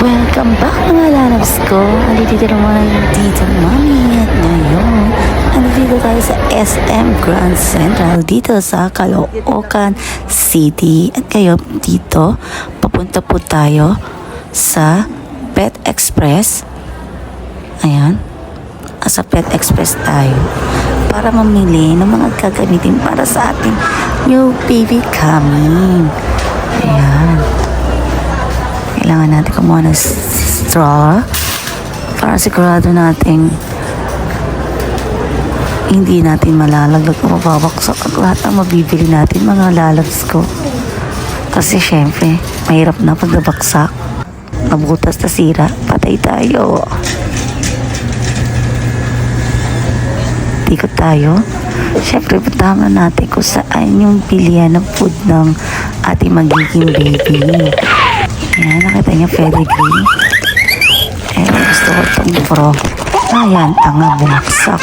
Welcome back mga lalabs ko. Andito naman ang dito mami at ngayon andito tayo sa SM Grand Central dito sa Caloocan City. At ngayon dito papunta po tayo sa Pet Express. Ayan. Ah, Sa Pet Express tayo para mamili ng mga gagamitin para sa ating new baby coming. Ayan. Kailangan natin kumuha ng straw para sigurado nating hindi natin malalaglag o mababaksak at lahat ng mabibili natin mga lalabs ko. Kasi syempre, mahirap na pag nabaksak. Nabutas na sira, patay tayo. Ikot tayo. Syempre, puntahan na natin kung saan yung bilihan ng food ng ating magiging baby. Ayan, nakita niya pedigree. Eh, gusto ko itong pro. Ayan, tanga, bumagsak.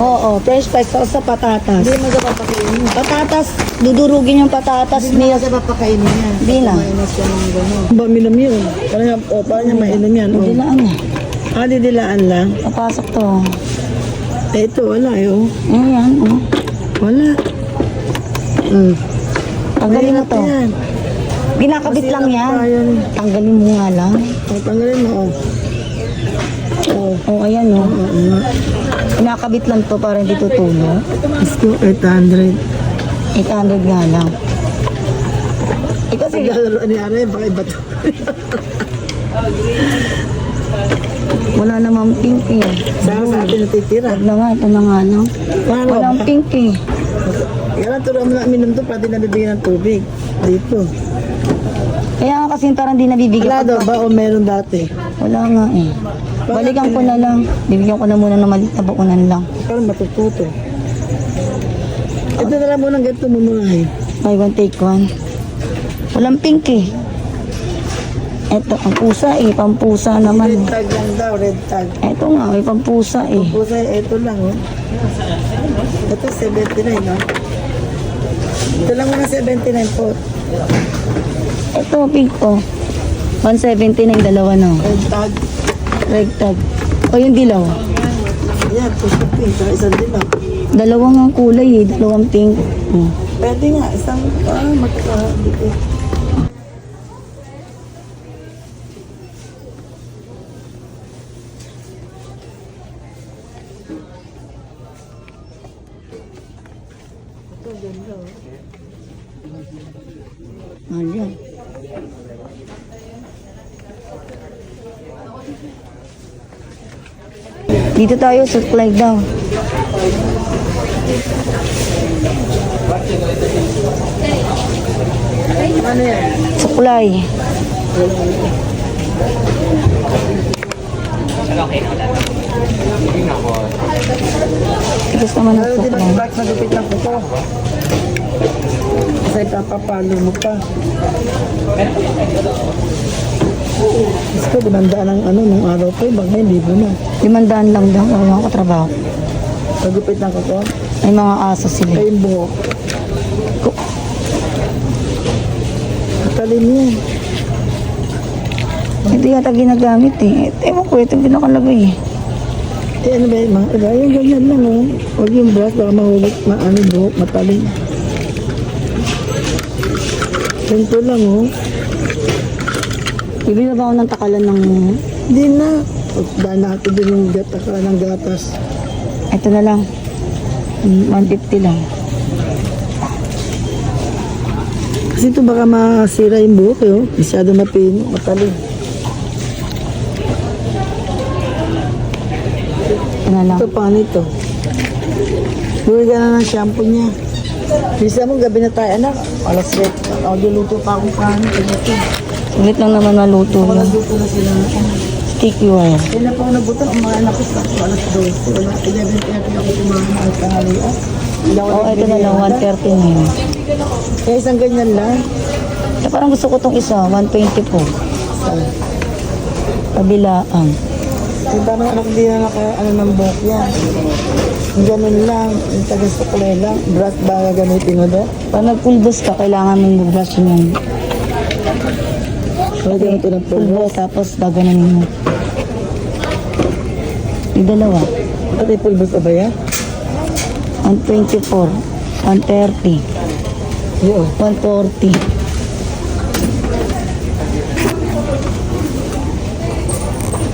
Oo, fresh tapos sa patatas. Hindi mo sa papakainin. Patatas, dudurugin yung patatas Hindi mo niya. sa papakainin yan. Hindi na. Mainos yan ng gano'n. Ba, minum yun. Parang niya, oh, parang niya mainom yan. Oh. Dilaan niya. Ah, didilaan lang. Papasok to. Eh, ito, wala eh, oh. Ayan, oh. Wala. Hmm. Tanggalin mo to. Yan. Ginakabit lang yan. Tanggalin mo nga lang. Oh, tanggalin mo, oh. Oh. Oh, ayan, oh. Oo nga. Kinakabit lang to para hindi tutulo. Go, 800. 800 nga lang. Eh kasi, Naglalaro ni Aray, baka iba to. wala namang pink eh. Saan sa atin natitira? Wag na nga, ito na nga lang. Paano? Walang pink eh. Kaya turuan mo na minum to, pwede nabibigyan ng tubig. Dito. Kaya nga kasi parang di nabibigyan Wala daw ba o meron dati? Wala nga eh. Balikan ko na lang. Bibigyan ko na muna ng maliit na bakunan lang. Parang matututo. Ito na lang muna ganito mumurahin. Buy one, take one. Walang pink eh. Eto, ang pusa eh. Pampusa Red naman. tag lang daw, red tag. Eto nga, may pampusa eh. Pusa, ito lang oh. Ito 79 no? Ito lang muna 79 po. Eto, pink oh. 170 na yung dalawa no. Red tag. Red tag. O yung dilaw. Yan, puso pink. Saka isang dilaw. Dalawang ang kulay eh. Dalawang pink. Hmm. Pwede nga, isang, ah, magka, dito. Ayan. Dito tayo sa Clyde daw. Yan? Suklay. Tigas naman ang suklay. Kasi papapalo mo pa. Gusto ko, dimandaan ng ano, nung araw ko, bag may libo na. Limandaan lang daw. Wala akong katrabaho. Sa gupit ng kuko, May mga aso sila. ay yung buhok. Matalim yan. Ito yata ginagamit eh. Ewan ko, ito pinakalagay eh. Eh, ano ba yung mga? Yung ganyan lang, oh. Huwag yung brush, baka mahulog, ma ano, buhok, matalim. Ganito lang, oh. Bibili na ba ako ng takalan ng... Hindi na. Dahil natin din yung ka ng gatas. Ito na lang. Mm, 150 lang. Kasi ito baka masira yung buhok, eh, oh. Masyado na pin, matalim. Ito na lang. Ito, paano ito? Ka na ng shampoo niya. Bisa mo, gabi na tayo, anak. Alas 8. Ako luto pa akong kanin. Ito. Sulit lang naman Wala yun. luto na sila. Sticky wire. Kaya na pa ako nabutan, ang mga anak ko sa alas 12. Wala, 11 kaya kaya ako tanghalian. Hindi ako Oh, ito na lang. 130 na yun. Kaya isang ganyan lang. Kaya parang gusto ko tong isa. 120 po. Sa, Kabilaan. Yung parang anak hindi na naka, ano ng buhok yan. Ganun lang, yung tagas sa kulay lang. Brush ba gagamitin mo doon? Pag nag-pulbos ka, kailangan mong mag-brush yun. Pwede mo ito ng pulbo. Pulbos, tapos gaganan mo. Yung dalawa. Pati pulbo sa ba yan? 124, 130, Yun. 140.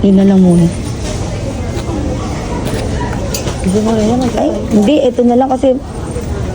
Yun na lang muna. Gusto mo rin yan? Ay, hindi. Ito na lang kasi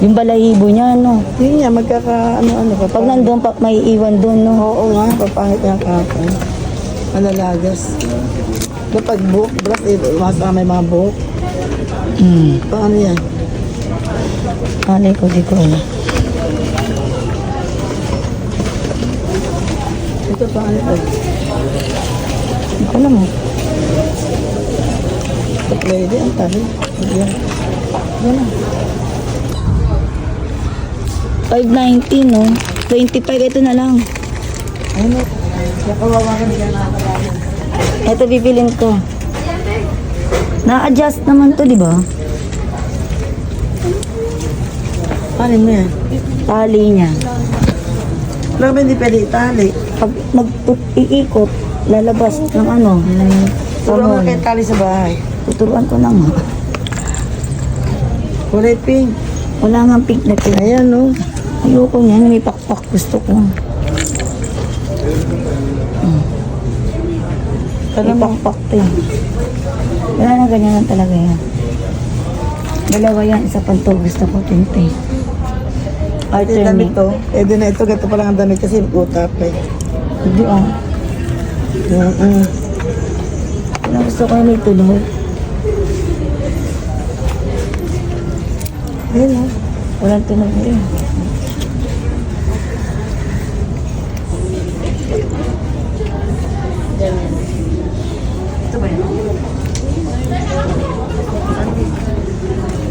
yung balahibo niya, no. Yun nga, magkaka ano-ano pa. Pag nandun pa, may iwan doon, no. Oo nga, papangit yung kapon. Malalagas. Kapag buhok, brush, eh, masama yung mga buhok. Hmm. Paano yan? Alay ko, di ko alam. Ito paano ko eh. Ito pwede, ang tabi. Yan. Yan na. 590, no. 25, ito na lang. Ano? Kaya kawawa ka nila na Ito bibilin ko. Na-adjust naman to, di ba? Paano mo yan? Tali niya. Wala ba hindi pwede itali? Pag nag-iikot, lalabas ng ano, mo pamon. kayo tali sa bahay. Tuturuan ko na nga. Kulay pink. Wala nga pink na pink. Ayan, no? Ayoko niyan, may pakpak gusto ko. May Alam mo, pakpak to. Wala na ganyan lang talaga yan. Dalawa yan, isa pang to. Gusto ko ito yung damit to. Eh, din na ito, gato pa lang ang damit kasi utap eh. Hindi ah. Mm-mm. Gusto ko yung may tuloy. Ayun, no? Walang tunog rin.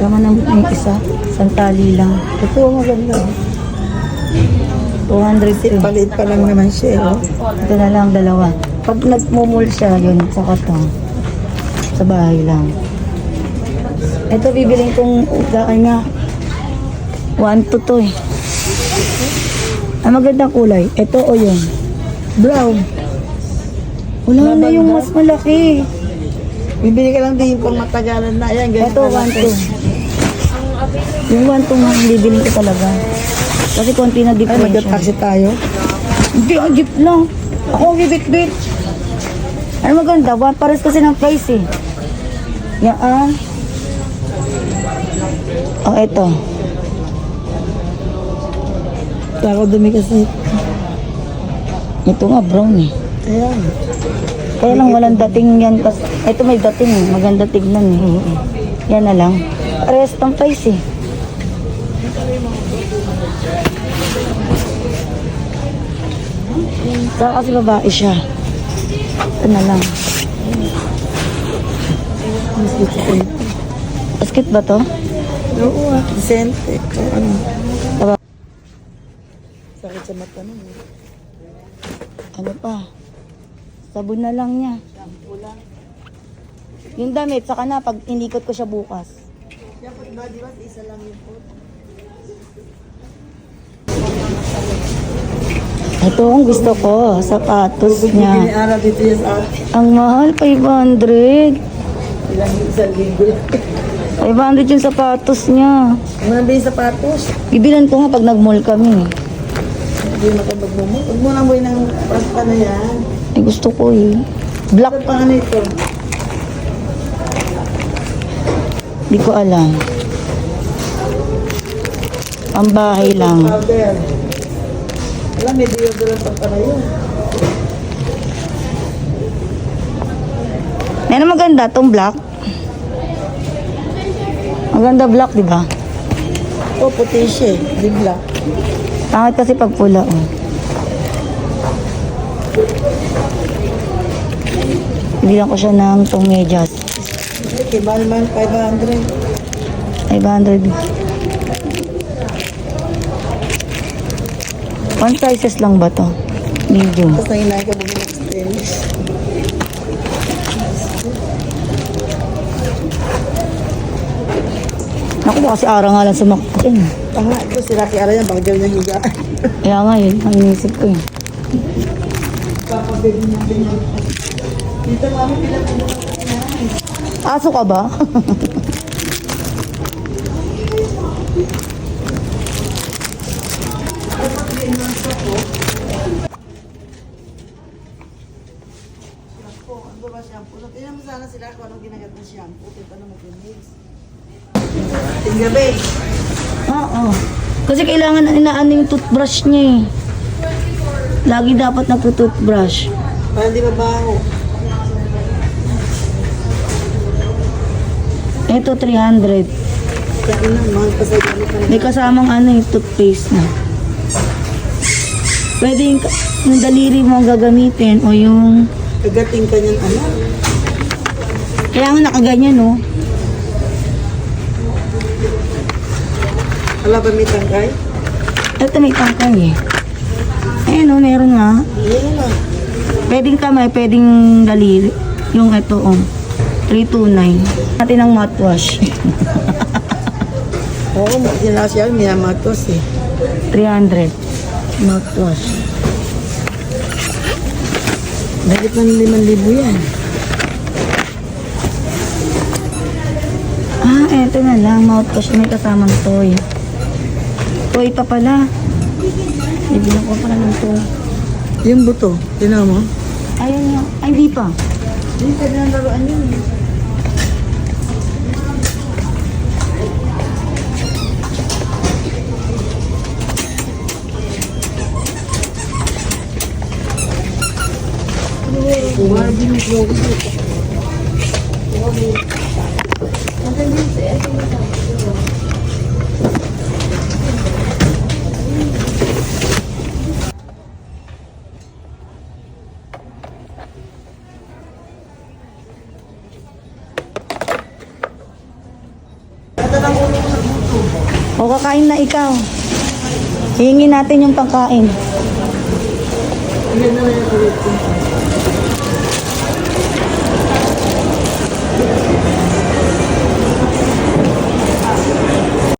Tama na yung isa. Santali lang. Ito, maganda. 200 Kasi paliit pa lang naman siya, eh, oh. Ito na lang dalawa. Pag nagmumul siya, yun, saka to. Sa bahay lang. Ito, bibiling kong sa kanya. One to to eh. Ang magandang kulay. Ito o yun. Brown. Wala na yung mas malaki. Bibili ka lang din pang matagalan na. Ayan, ganyan. Ito, one to. Yung one to nga, bibiling ko talaga. Kasi konti na Ay, difference. magka-taxi tayo. Hindi, ang jeep lang. Ako bibit-bit. Ano maganda? One, pares kasi ng price eh. Yan. Oh, eto. Tako dumi kasi. Ito nga, brown eh. Ayan. Kaya lang walang dating yan. Kas, ito may dating eh. Maganda tignan eh. Yan na lang. Pares ng price eh. Saka kasi babae siya. Ito na lang. Basket ba to? Oo, ah. Decente. O, ano. Sakit sa mata nun. eh. Ano pa? Sabon na lang niya. Yung damit, saka na pag inikot ko siya bukas. Dapat ba, di ba, isa lang yung po. Ito ang gusto ko, sapatos niya. Iniaral dito yan sa atin. Ang mahal, 500. Ilang isang lang. 500 yung sapatos niya. Mga bin sapatos. Bibilan ko nga pag nag-mall kami. Hindi mo ka magmumo. Huwag mo na mo ng pasta na yan. Ay, gusto ko eh. Black, Ano pa ano ito? di ko alam. Ang bahay lang. Powder. Alam, may deodorant pa pala yun. Ano maganda tong black? Maganda black, di ba? Oh, puti siya eh. Di black. Pangit kasi pag pula, oh. Bilang ko siya ng tong medyas. Okay, mahal man, 500. 500. One sizes lang ba to? Medium. Tapos nahinay ka bumili ng stainless. Baka si Ara nga lang sumakpakin. Tama, ito si Rocky Ara yan, baka gawin ng higa. Kaya nga yun, ang inisip ko yun. Dito mami pinatunan ko Aso ka ba? shampoo. Kaya ano mag-mix. Tinggabi. Oo. Kasi kailangan na inaano yung toothbrush niya eh. Lagi dapat nagtutoothbrush. Para hindi mabaho. Ito 300. Kaya na, pa ng May kasamang ano yung toothpaste na. Pwede yung, yung daliri mo ang gagamitin o yung... kagating ka niyan, ano? Kaya nga nakaganyan no. Wala ba may tangkay? Ito may tangkay eh. Ayun oh, meron nga. Yan na. Pwedeng kamay, pwedeng daliri. Yung ito oh. 329. Natin ang mouthwash. Oo, sila siya, minamatos eh. 300. Mouthwash. Bakit man 5,000 yan? Ah, eto na lang. Mouthwash may kasamang toy. Toy pa pala. Bibilang ko pala ng toy. Yung buto, tinan mo. Ayun nga. Ay, di pa. Hindi ka na laruan yun eh. O kakain na ikaw. Hingin natin yung pangkain.